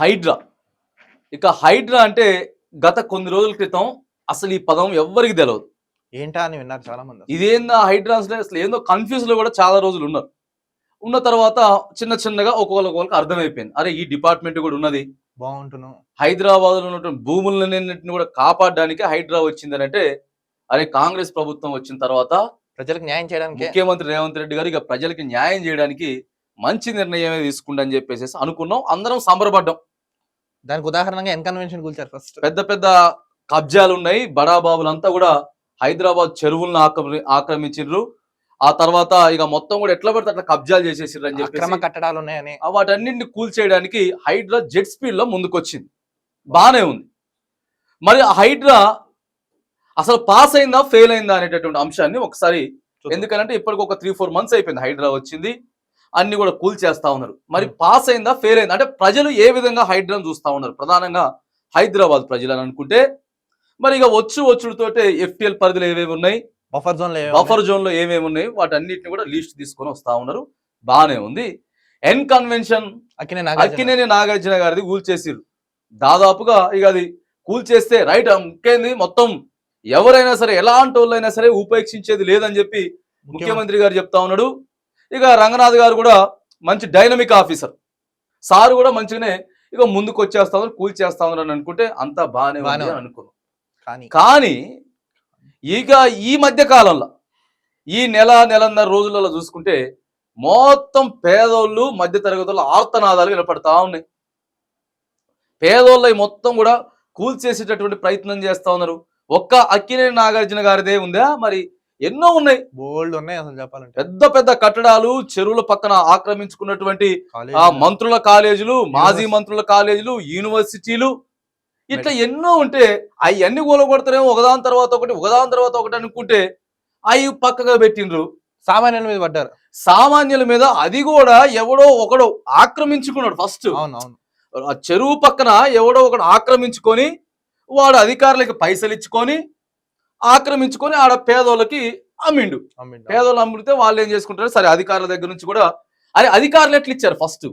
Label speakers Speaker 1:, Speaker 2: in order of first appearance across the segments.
Speaker 1: హైడ్రా. ఇక హైడ్రా అంటే గత కొన్ని రోజుల క్రితం అసలు ఈ పదం ఎవ్వరికి తెలియదు
Speaker 2: ఏంటా అని విన్నారు చాలా మంది
Speaker 1: ఇదేందా హైడ్రా అసలు ఏందో కన్ఫ్యూజ్లో కూడా చాలా రోజులు ఉన్నారు. ఉన్న తర్వాత చిన్న చిన్నగా ఒక్కొక్కరికి అర్థమైపోయింది. అరే ఈ డిపార్ట్మెంట్ కూడా ఉన్నది.
Speaker 2: బాగుంటున్నాం
Speaker 1: హైదరాబాద్లో ఉన్నటువంటి భూములన్నింటిని కూడా కాపాడడానికి హైడ్రా వచ్చిందని అంటే అరే కాంగ్రెస్ ప్రభుత్వం వచ్చిన తర్వాత
Speaker 2: ప్రజలకు న్యాయం చేయడానికి.
Speaker 1: ముఖ్యమంత్రి రేవంత్ రెడ్డి గారు ఇక ప్రజలకి న్యాయం చేయడానికి మంచి నిర్ణయమే తీసుకుండని చెప్పేసి అనుకున్నాం. అందరం సంబరపడ్డాం.
Speaker 2: దానికి ఉదాహరణగా ఎన్కన్వెన్షన్ కూల్చారు ఫస్ట్.
Speaker 1: పెద్ద పెద్ద కబ్జాలు ఉన్నాయి బడాబాబులంతా కూడా హైదరాబాద్ చెరువులను ఆక్రమి ఆక్రమించారు ఆ తర్వాత ఇక మొత్తం కూడా ఎట్లా పడితే అట్లా కబ్జాలు చేసేసారు అని చెప్పి
Speaker 2: కట్టడాలు ఉన్నాయని
Speaker 1: వాటన్నింటిని కూల్చేయడానికి హైడ్రా జెట్ స్పీడ్లో ముందుకొచ్చింది. బానే ఉంది. మరి హైడ్రా అసలు పాస్ అయిందా ఫెయిల్ అయిందా అనేటటువంటి అంశాన్ని ఒకసారి. ఎందుకంటే ఇప్పటికి ఒక త్రీ ఫోర్ మంత్స్ అయిపోయింది హైడ్రా వచ్చింది. అన్ని కూడా కూల్ చేస్తా ఉన్నారు. మరి పాస్ అయిందా? ఫెయిల్ అయిందా? అంటే ప్రజలు ఏ విధంగా హైడ్రాను చూస్తా ఉన్నారు? ప్రధానంగా హైదరాబాద్ ప్రజలు అని అనుకుంటే మరి ఇక వచ్చు వచ్చుడుతోటే ఎఫ్టిఎల్ పరిధిలో ఏవేవి ఉన్నాయి?
Speaker 2: బఫర్ జోన్లో
Speaker 1: బఫర్ జోన్లో ఏమేమి ఉన్నాయి? వాటన్నిటిని కూడా లీస్ట్ తీసుకొని వస్తా ఉన్నారు. బానే ఉంది. ఎన్ కన్వెన్షన్
Speaker 2: అక్కినే
Speaker 1: అక్కినేని నాగార్జున గారిది కూల్చేసిర్రు దాదాపుగా ఇక అది కూల్చేస్తే రైట్ ఇంకేంది మొత్తం ఎవరైనా సరే ఎలాంటి వాళ్ళైనా సరే ఉపేక్షించేది లేదని చెప్పి ముఖ్యమంత్రి గారు చెప్తా ఉన్నాడు. ఇక రంగనాథ్ గారు కూడా మంచి డైనమిక్ ఆఫీసర్ సార్ కూడా మంచిగానే ఇక ముందుకు వచ్చేస్తా ఉన్నారు కూల్ చేస్తా ఉన్నారు అని అనుకుంటే అంతా బాగానే ఉంది. అనుకున్నాం
Speaker 2: కానీ
Speaker 1: కానీ ఇక ఈ మధ్య కాలంలో ఈ నెల నెలన్నర రోజులలో చూసుకుంటే మొత్తం పేదోళ్ళు మధ్య తరగతుల ఆర్తనాదాలు వినపడతా ఉన్నాయి. పేదోళ్ళ మొత్తం కూడా కూల్చేసేటటువంటి ప్రయత్నం చేస్తా ఉన్నారు. ఒక్క అక్కినేని నాగార్జున గారిదే ఉందా? మరి ఎన్నో ఉన్నాయి.
Speaker 2: బోల్డ్ ఉన్నాయి అసలు చెప్పాలంటే.
Speaker 1: పెద్ద పెద్ద కట్టడాలు చెరువుల పక్కన ఆక్రమించుకున్నటువంటి ఆ మంత్రుల కాలేజీలు మాజీ. మంత్రుల కాలేజీలు యూనివర్సిటీలు. ఇట్లా ఎన్నో ఉంటే అవన్నీ కూలగొడతారేమో ఒకదాని తర్వాత ఒకటి ఒకదాని తర్వాత ఒకటి అనుకుంటే అవి పక్కగా పెట్టిండ్రు.
Speaker 2: సామాన్యుల మీద పడ్డారు.
Speaker 1: సామాన్యుల మీద అది కూడా ఎవడో ఒకడు ఆక్రమించుకున్నాడు ఫస్ట్
Speaker 2: అవును అవును
Speaker 1: ఆ చెరువు పక్కన ఎవడో ఒకడు ఆక్రమించుకొని వాడు అధికారులకి పైసలు ఇచ్చుకొని ఆక్రమించుకొని ఆడ పేదోళ్ళకి అమ్మిండు. పేదోళ్ళు అమ్మితే వాళ్ళు ఏం చేసుకుంటారు? సరే అధికారుల దగ్గర నుంచి కూడా అరే అధికారులు ఎట్లా ఇచ్చారు ఫస్ట్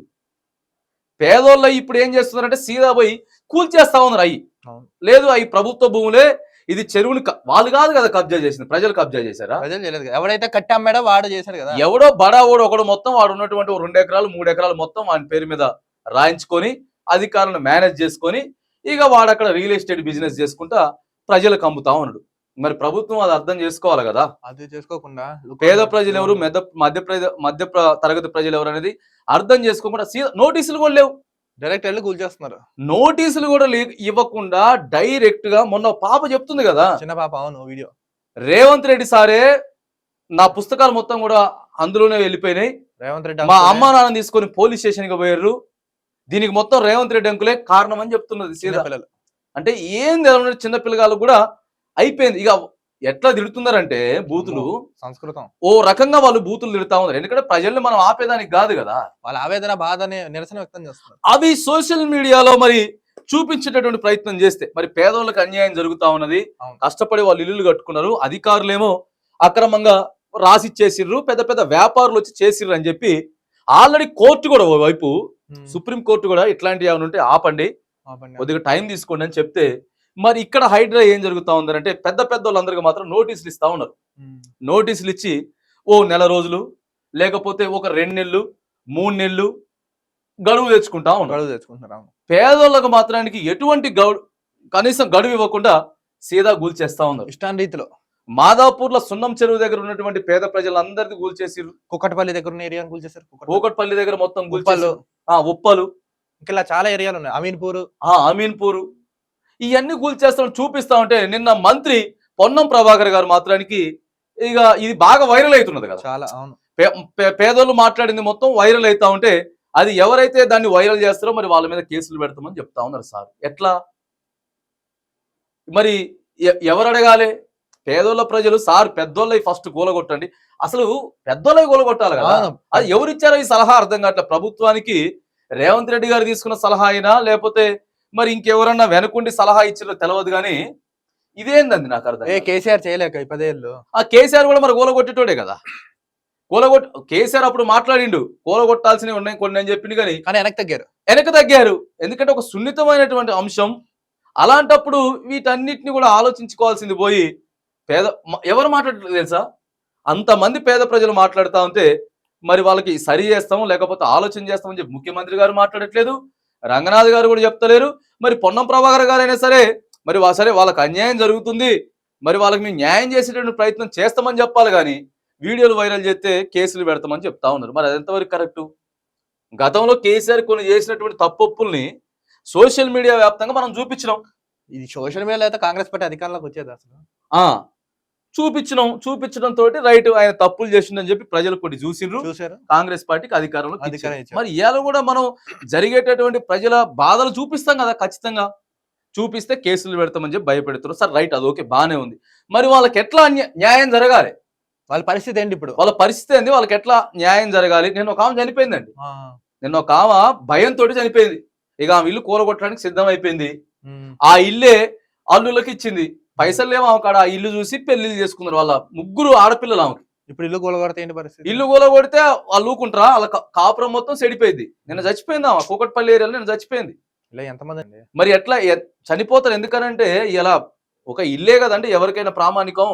Speaker 1: పేదోళ్ళు ఇప్పుడు ఏం చేస్తున్నారంటే సీదా పోయి కూల్చేస్తా ఉన్నారు
Speaker 2: అవును.
Speaker 1: లేదు అవి ప్రభుత్వ భూములే ఇది చెరువుని క- వాళ్ళు కాదు కదా కబ్జా చేసింది. ప్రజలు కబ్జా చేశారా?
Speaker 2: ప్రజలు చేయలేదు కదా. ఎవడైతే కట్టి అమ్మాడో వాడు చేశాడు కదా.
Speaker 1: ఎవడో బడా ఓడు ఒకడు మొత్తం వాడు ఉన్నటువంటి రెండు ఎకరాలు మూడు ఎకరాలు మొత్తం వాని పేరు మీద రాయించుకొని అధికారులను మేనేజ్ చేసుకొని ఇక వాడు అక్కడ రియల్ ఎస్టేట్ బిజినెస్ చేసుకుంటా ప్రజలకు అమ్ముతా ఉన్నాడు. మరి ప్రభుత్వం అది అర్థం చేసుకోవాలి కదా.
Speaker 2: అది చేసుకోకుండా
Speaker 1: పేద ప్రజలు ఎవరు మెద మధ్య మధ్య తరగతి ప్రజలు ఎవరు అనేది అర్థం చేసుకోకుండా నోటీసులు కూడా లేవు.
Speaker 2: డైరెక్ట్ వెళ్ళి కూల్చేస్తున్నారు
Speaker 1: నోటీసులు కూడా ఇవ్వకుండా డైరెక్ట్గా మొన్న పాప చెప్తుంది కదా.
Speaker 2: చిన్న పాప అవును వీడియో.
Speaker 1: రేవంత్ రెడ్డి సారే నా పుస్తకాలు మొత్తం కూడా అందులోనే వెళ్ళిపోయినాయి.
Speaker 2: రేవంత్ రెడ్డి
Speaker 1: మా అమ్మ నాన్న తీసుకొని పోలీస్ స్టేషన్కి పోయారు దీనికి మొత్తం రేవంత్ రెడ్డి అంకులే కారణం అని చెప్తున్నది సీదా
Speaker 2: పిల్లలు
Speaker 1: అంటే ఏం తెలవని చిన్న పిల్లగాళ్ళు కూడా? అయిపోయింది. ఇక ఎట్లా తిడుతున్నారంటే బూతులు?
Speaker 2: సంస్కృతం.
Speaker 1: ఓ రకంగా వాళ్ళు బూతులు తిడుతా ఉన్నారు. ఎందుకంటే ప్రజల్ని మనం ఆపేదానికి కాదు కదా.
Speaker 2: వాళ్ళ ఆవేదన బాధని నిరసన వ్యక్తం చేస్తున్నారు.
Speaker 1: అవి సోషల్ మీడియాలో మరి చూపించేటటువంటి ప్రయత్నం చేస్తే మరి పేదోళ్ళకి అన్యాయం జరుగుతా ఉన్నది. కష్టపడి వాళ్ళు ఇల్లులు కట్టుకున్నారు. అధికారులేమో అక్రమంగా రాసిచ్చేసిర్రు. పెద్ద పెద్ద వ్యాపారులు వచ్చి చేసిర్రు అని చెప్పి ఆల్రెడీ కోర్టు కూడా వైపు. సుప్రీం కోర్టు కూడా ఇట్లాంటివి ఏమైనా ఉంటే ఆపండి.
Speaker 2: ఆపండి.
Speaker 1: కొద్దిగా టైం తీసుకోండి అని చెప్తే మరి ఇక్కడ హైడ్రా ఏం జరుగుతా ఉందంటే పెద్ద పెద్ద వాళ్ళందరికీ మాత్రం నోటీసులు ఇస్తా ఉన్నారు. నోటీసులు ఇచ్చి ఓ నెల రోజులు లేకపోతే ఒక రెండు నెలలు మూడు నెలలు గడువు తెచ్చుకుంటా ఉన్నారు.
Speaker 2: గడువు తెచ్చుకుంటున్నారు
Speaker 1: పేదోళ్ళకు మాత్రానికి ఎటువంటి గడు కనీసం గడువు ఇవ్వకుండా సీదా కూల్చేస్తా ఉన్నారు.
Speaker 2: ఇష్టాన్ రీతిలో
Speaker 1: మాదాపూర్లో సున్నం చెరువు దగ్గర ఉన్నటువంటి పేద ప్రజలందరిది కూల్చేసి
Speaker 2: కుక్కటపల్లి దగ్గర ఉన్న ఏరియాని కుక్కటపల్లి.
Speaker 1: కూకట్పల్లి దగ్గర మొత్తం ఆ ఉప్పలు.
Speaker 2: ఇంకా ఇలా చాలా ఏరియాలు ఉన్నాయి. అమీన్పూర్.
Speaker 1: ఆ అమీన్పూర్ ఇవన్నీ కూల్చేస్తాం చూపిస్తా ఉంటే నిన్న మంత్రి పొన్నం ప్రభాకర్ గారు మాత్రానికి ఇక ఇది బాగా వైరల్ అవుతున్నది కదా.
Speaker 2: చాలా అవును.
Speaker 1: పేదోళ్ళు మాట్లాడింది మొత్తం వైరల్ అవుతా ఉంటే అది ఎవరైతే దాన్ని వైరల్ చేస్తారో మరి వాళ్ళ మీద కేసులు పెడతామని చెప్తా ఉన్నారు సార్. ఎట్లా? మరి ఎవరు అడగాలి? పేదోళ్ళ ప్రజలు సార్ పెద్దోళ్ళవి ఫస్ట్ కూలగొట్టండి అసలు పెద్దోళ్ళవి కూలగొట్టాలి కదా. అది ఎవరు ఇచ్చారో ఈ సలహా అర్థం కావట్లే. ప్రభుత్వానికి రేవంత్ రెడ్డి గారు తీసుకున్న సలహా అయినా లేకపోతే మరి ఇంకెవరన్నా వెనకుండి సలహా ఇచ్చారో తెలియదు కానీ ఇదేందండి నాకు అర్థం
Speaker 2: ఏ. కేసీఆర్ చేయలేక ఈ పదేళ్ళు?
Speaker 1: ఆ కేసీఆర్ కూడా మరి కూలగొట్టేటోడే కదా. కూలగొట్ కేసీఆర్ అప్పుడు మాట్లాడిండు కూలగొట్టాల్సినవి ఉన్నాయి కొన్ని అని చెప్పింది కానీ
Speaker 2: కానీ వెనక్కి తగ్గారు.
Speaker 1: వెనక తగ్గారు. ఎందుకంటే ఒక సున్నితమైనటువంటి అంశం. అలాంటప్పుడు వీటన్నిటిని కూడా ఆలోచించుకోవాల్సింది పోయి పేద ఎవరు మాట్లాడట్లేదు తెలుసా? అంతమంది పేద ప్రజలు మాట్లాడుతూ ఉంటే మరి వాళ్ళకి సరి చేస్తాం లేకపోతే ఆలోచన చేస్తామని చెప్పి ముఖ్యమంత్రి గారు మాట్లాడట్లేదు రంగనాథ్ గారు కూడా చెప్తలేరు. మరి పొన్నం ప్రభాకర్ గారు అయినా సరే మరి సరే వాళ్ళకి అన్యాయం జరుగుతుంది. మరి వాళ్ళకి మేము న్యాయం చేసేటువంటి ప్రయత్నం చేస్తామని చెప్పాలి కానీ వీడియోలు వైరల్ చేస్తే కేసులు పెడతామని చెప్తా ఉన్నారు. మరి అది ఎంతవరకు కరెక్టు? గతంలో కేసీఆర్ కొన్ని చేసినటువంటి తప్పొప్పుల్ని సోషల్ మీడియా వ్యాప్తంగా మనం చూపించినాం.
Speaker 2: ఇది సోషల్ మీడియాలో అయితే కాంగ్రెస్ పార్టీ అధికారంలోకి వచ్చేది అసలు.
Speaker 1: ఆ చూపించినాం చూపించడం తోటి రైట్ ఆయన తప్పులు చేసిండని చెప్పి ప్రజలు కొన్ని చూసిండ్రు కాంగ్రెస్ పార్టీకి అధికారంలో. మరి ఇవాళ కూడా మనం జరిగేటటువంటి ప్రజల బాధలు చూపిస్తాం కదా ఖచ్చితంగా. చూపిస్తే కేసులు పెడతామని చెప్పి భయపెడుతున్నారు. సార్ రైట్ అది ఓకే బాగానే ఉంది. మరి వాళ్ళకి ఎట్లా న్యాయం జరగాలి?
Speaker 2: వాళ్ళ పరిస్థితి ఏంటి ఇప్పుడు?
Speaker 1: వాళ్ళ పరిస్థితి ఏంది? వాళ్ళకి ఎట్లా న్యాయం జరగాలి? నేను ఒక ఆమె చనిపోయిందండి.
Speaker 2: ఆ,
Speaker 1: నిన్న ఒక ఆమె భయంతో చనిపోయింది. ఇక ఆమె ఇల్లు కూలగొట్టడానికి సిద్ధం అయిపోయింది ఆ ఇల్లే అల్లులకి ఇచ్చింది. పైసలు లేవు ఆమె కాడ ఆ ఇల్లు చూసి పెళ్ళిళ్ళు చేసుకున్నారు వాళ్ళ ముగ్గురు ఆడపిల్లలు ఆమెకి.
Speaker 2: ఇప్పుడు ఇల్లు కూలగొడితే ఏంటి పరిస్థితి?
Speaker 1: ఇల్లు కూలగొడితే వాళ్ళు ఊకుంటారా? వాళ్ళ కాపురం మొత్తం సెడిపోయింది నిన్న చచ్చిపోయింది ఆమె. కూకట్పల్లి ఏరియాలో నిన్న చచ్చిపోయింది.
Speaker 2: ఇలా ఎంతమంది అండి?
Speaker 1: మరి ఎట్లా చనిపోతారు ఎందుకనంటే ఇలా ఒక ఇల్లే కదండి ఎవరికైనా ప్రామాణికం.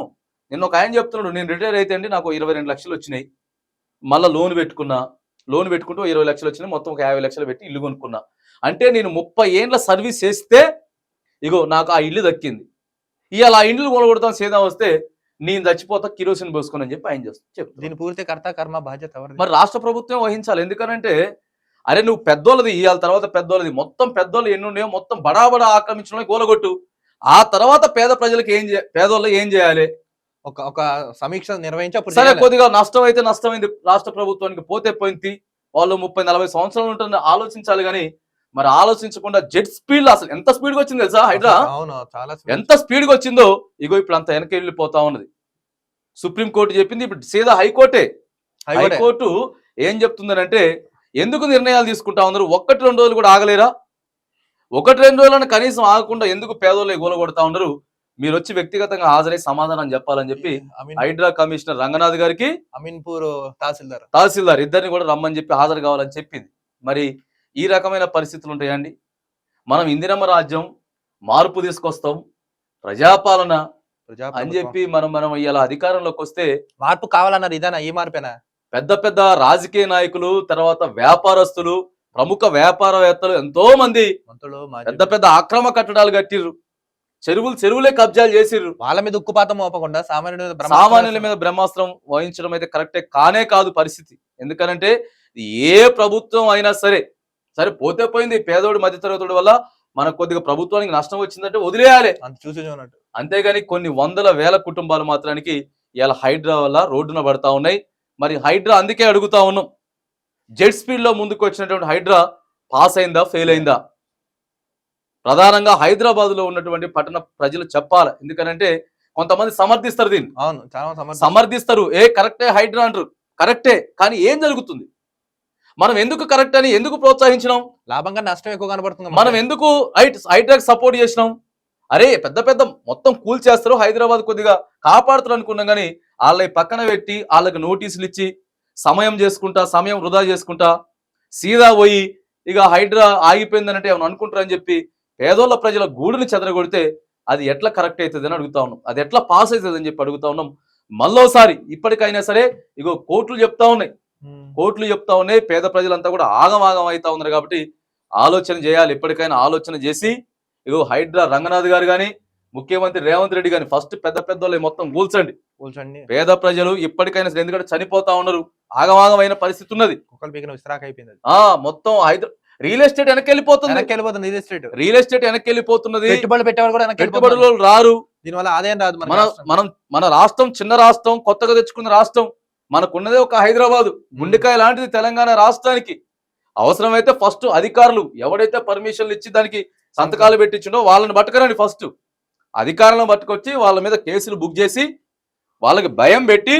Speaker 1: నిన్న ఒక ఆయన చెప్తున్నాడు నేను రిటైర్ అయితే అండి నాకు ఇరవై రెండు లక్షలు వచ్చినాయి. మళ్ళీ లోన్ పెట్టుకున్నా. లోన్ పెట్టుకుంటూ ఇరవై లక్షలు వచ్చినాయి. మొత్తం ఒక యాభై లక్షలు పెట్టి ఇల్లు కొనుక్కున్నా. అంటే నేను ముప్పై ఏండ్ల సర్వీస్ చేస్తే ఇగో నాకు ఆ ఇల్లు దక్కింది. ఇవాళ ఆ ఇండ్లు కొనగొడతాం సేదా వస్తే నేను చచ్చిపోతా కిరోసిన్ పోసుకుని అని చెప్పి ఆయన చేస్తాను చెప్తాను
Speaker 2: దీని పూర్తి కర్త కర్మ బాధ్యత
Speaker 1: మరి రాష్ట్ర ప్రభుత్వం వహించాలి. ఎందుకనంటే అరే నువ్వు పెద్దోళ్ళది ఇవాళ తర్వాత పెద్దోళ్ళది. మొత్తం పెద్దోళ్ళు ఎన్ని ఉన్నాయో మొత్తం బడాబడా ఆక్రమించడం కూలగొట్టు ఆ తర్వాత పేద ప్రజలకు ఏం పేదోళ్ళు ఏం చేయాలి?
Speaker 2: ఒక ఒక సమీక్ష నిర్వహించి అప్పుడు
Speaker 1: సరే. కొద్దిగా నష్టం అయితే నష్టమైంది. రాష్ట్ర ప్రభుత్వానికి పోతే పోయింది. వాళ్ళు ముప్పై నలభై సంవత్సరాలు ఉంటుంది ఆలోచించాలి కానీ మరి ఆలోచించకుండా జెట్ స్పీడ్ అసలు ఎంత స్పీడ్గా వచ్చింది తెలుసా హైడ్రా?
Speaker 2: అవును చాలా
Speaker 1: ఎంత స్పీడ్గా వచ్చిందో ఇగో ఇప్పుడు అంత వెనక వెళ్ళిపోతా ఉన్నది. సుప్రీం కోర్టు చెప్పింది ఇప్పుడు సీదా హైకోర్టే.
Speaker 2: హైకోర్టే.
Speaker 1: ఏం చెప్తుందనంటే ఎందుకు నిర్ణయాలు తీసుకుంటా ఉన్నారు? ఒక్కటి రెండు రోజులు కూడా ఆగలేరా? ఒకటి రెండు రోజులను కనీసం ఆగకుండా ఎందుకు పేదోళ్ళు గోలగొడతా ఉన్నారు? మీరు వచ్చి వ్యక్తిగతంగా హాజరై సమాధానం చెప్పాలని చెప్పి హైడ్రా కమిషనర్ రంగనాథ్ గారికి
Speaker 2: అమీన్పూర్ తహసీల్దార్.
Speaker 1: తహసీల్దార్ ఇద్దరిని కూడా రమ్మని చెప్పి హాజరు కావాలని చెప్పింది. మరి ఈ రకమైన పరిస్థితులు ఉంటాయండి మనం ఇందిరమ్మ రాజ్యం మార్పు తీసుకొస్తాం. ప్రజాపాలన అని. చెప్పి మనం మనం ఇలా అధికారంలోకి వస్తే
Speaker 2: మార్పు కావాలన్నారు ఇదేనా? ఈ మార్పేనా?
Speaker 1: పెద్ద పెద్ద రాజకీయ నాయకులు తర్వాత వ్యాపారస్తులు ప్రముఖ వ్యాపారవేత్తలు ఎంతో మంది పెద్ద పెద్ద అక్రమ కట్టడాలు కట్టిర్రు. చెరువులు చెరువులే కబ్జాలు చేసిర్రు.
Speaker 2: వాళ్ళ మీద ఉక్కుపాతం మోపకుండా మీద బ్రహ్మాస్త్రం
Speaker 1: సామాన్యుల మీద బ్రహ్మాస్త్రం వహించడం అయితే కరెక్టే కానే కాదు పరిస్థితి. ఎందుకనంటే ఏ ప్రభుత్వం అయినా సరే సరే పోతే పోయింది పేదోడు మధ్యతరగతుడి వల్ల మనకు కొద్దిగా ప్రభుత్వానికి నష్టం వచ్చిందంటే వదిలేయాలి.
Speaker 2: అంత చూసి చూడనట్టు
Speaker 1: అంతేగాని కొన్ని వందల వేల కుటుంబాలు మాత్రానికి ఇలా హైడ్రా వల్ల రోడ్డున పడతా ఉన్నాయి. మరి హైడ్రా అందుకే అడుగుతా ఉన్నాం. జెట్ స్పీడ్లో ముందుకు వచ్చినటువంటి హైడ్రా పాస్ అయిందా ఫెయిల్ అయిందా? ప్రధానంగా హైదరాబాద్లో ఉన్నటువంటి పట్టణ ప్రజలు చెప్పాలి. ఎందుకనంటే కొంతమంది సమర్థిస్తారు దీన్ని.
Speaker 2: అవును చాలా సమర్థ
Speaker 1: సమర్థిస్తారు. ఏ కరెక్టే హైడ్రా అంటారు. కరెక్టే కానీ ఏం జరుగుతుంది? మనం ఎందుకు కరెక్ట్ అని ఎందుకు ప్రోత్సహించినాం?
Speaker 2: లాభంగా నష్టం ఎక్కువ కనబడుతుంది
Speaker 1: మనం ఎందుకు హైట్ హైడ్రాక్ సపోర్ట్ చేసినాం? అరే పెద్ద పెద్ద మొత్తం కూల్ చేస్తారు హైదరాబాద్ కొద్దిగా కాపాడుతారు అనుకున్నాం కానీ వాళ్ళని పక్కన పెట్టి వాళ్ళకి నోటీసులు ఇచ్చి సమయం చేసుకుంటా సమయం వృధా చేసుకుంటా సీదా పోయి ఇక హైడ్రా ఆగిపోయిందనంటే ఏమైనా అనుకుంటారని చెప్పి పేదోళ్ళ ప్రజల గూడుని చెదరగొడితే అది ఎట్లా కరెక్ట్ అవుతుంది అని అడుగుతా ఉన్నాం. అది ఎట్లా పాస్ అవుతుంది అని చెప్పి అడుగుతా ఉన్నాం. మళ్ళోసారి ఇప్పటికైనా సరే ఇగో కోర్టులు చెప్తా ఉన్నాయి.
Speaker 2: ఉమ్.
Speaker 1: కోర్టులు చెప్తా ఉన్నాయి పేద ప్రజలంతా కూడా ఆగమాగం అవుతా ఉన్నారు కాబట్టి ఆలోచన చేయాలి. ఎప్పటికైనా ఆలోచన చేసి ఇగో హైడ్రా రంగనాథ్ గారు కానీ ముఖ్యమంత్రి రేవంత్ రెడ్డి కానీ ఫస్ట్ పెద్ద పెద్ద మొత్తం కూల్చండి.
Speaker 2: కూల్చండి.
Speaker 1: పేద ప్రజలు ఇప్పటికైనా ఎందుకంటే చనిపోతా ఉన్నారు ఆగమాగమైన పరిస్థితి ఉన్నది.
Speaker 2: అయిపోయింది.
Speaker 1: ఆ మొత్తం హైదరా రియల్ ఎస్టేట్ వెనక్కి వెళ్ళిపోతుంది
Speaker 2: రియల్ ఎస్టేట్.
Speaker 1: రియల్ ఎస్టేట్ వెనక్కి వెళ్ళిపోతున్నది
Speaker 2: పెట్టుబడులు కూడా
Speaker 1: పెట్టుబడులు. రారు.
Speaker 2: దీనివల్ల ఆదాయం రాదు మన
Speaker 1: మనం మన రాష్ట్రం చిన్న రాష్ట్రం కొత్తగా తెచ్చుకున్న రాష్ట్రం. మనకున్నదే ఒక హైదరాబాదు. గుండెకాయ లాంటిది తెలంగాణ రాష్ట్రానికి. అవసరమైతే ఫస్ట్ అధికారులు ఎవడైతే పర్మిషన్లు ఇచ్చి దానికి సంతకాలు పెట్టించిండో వాళ్ళని పట్టుకురండి ఫస్ట్. అధికారులను పట్టుకొచ్చి వాళ్ళ మీద కేసులు బుక్ చేసి వాళ్ళకి భయం పెట్టి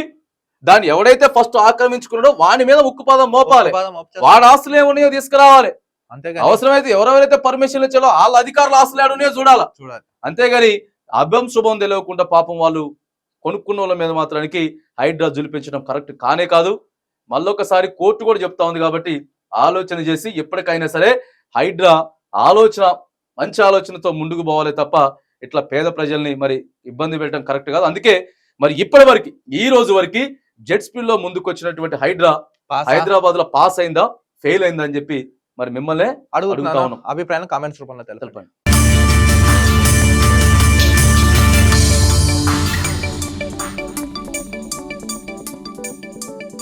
Speaker 1: దాన్ని ఎవడైతే ఫస్ట్ ఆక్రమించుకున్నాడో వాని మీద ఉక్కుపాదం మోపాలి. వాడి ఆస్తులు ఏమున్నాయో తీసుకురావాలి. అవసరమైతే ఎవరెవరైతే పర్మిషన్లు ఇచ్చారో వాళ్ళ అధికారుల ఆస్తులు ఏడున్నాయో చూడాలి.
Speaker 2: చూడాలి.
Speaker 1: అంతేగాని అభ్యం శుభం తెలియకుండా పాపం వాళ్ళు కొనుక్కున్న వాళ్ళ మీద మాత్రానికి హైడ్రా జులిపించడం కరెక్ట్ కానే కాదు. మళ్ళొకసారి కోర్టు కూడా చెప్తా ఉంది కాబట్టి ఆలోచన చేసి ఎప్పటికైనా సరే హైడ్రా ఆలోచన మంచి ఆలోచనతో ముందుకు పోవాలి తప్ప ఇట్లా పేద ప్రజల్ని మరి ఇబ్బంది పెట్టడం కరెక్ట్ కాదు. అందుకే మరి ఇప్పటి వరకు ఈ రోజు వరకు జెట్ స్పీడ్లో ముందుకు వచ్చినటువంటి హైడ్రా హైదరాబాద్లో పాస్ అయిందా ఫెయిల్ అయిందా అని చెప్పి మరి మిమ్మల్ని అడుగుతా ఉన్నాం.
Speaker 2: అభిప్రాయం కామెంట్స్ రూపంలో తెలుపు
Speaker 1: తెలపండి.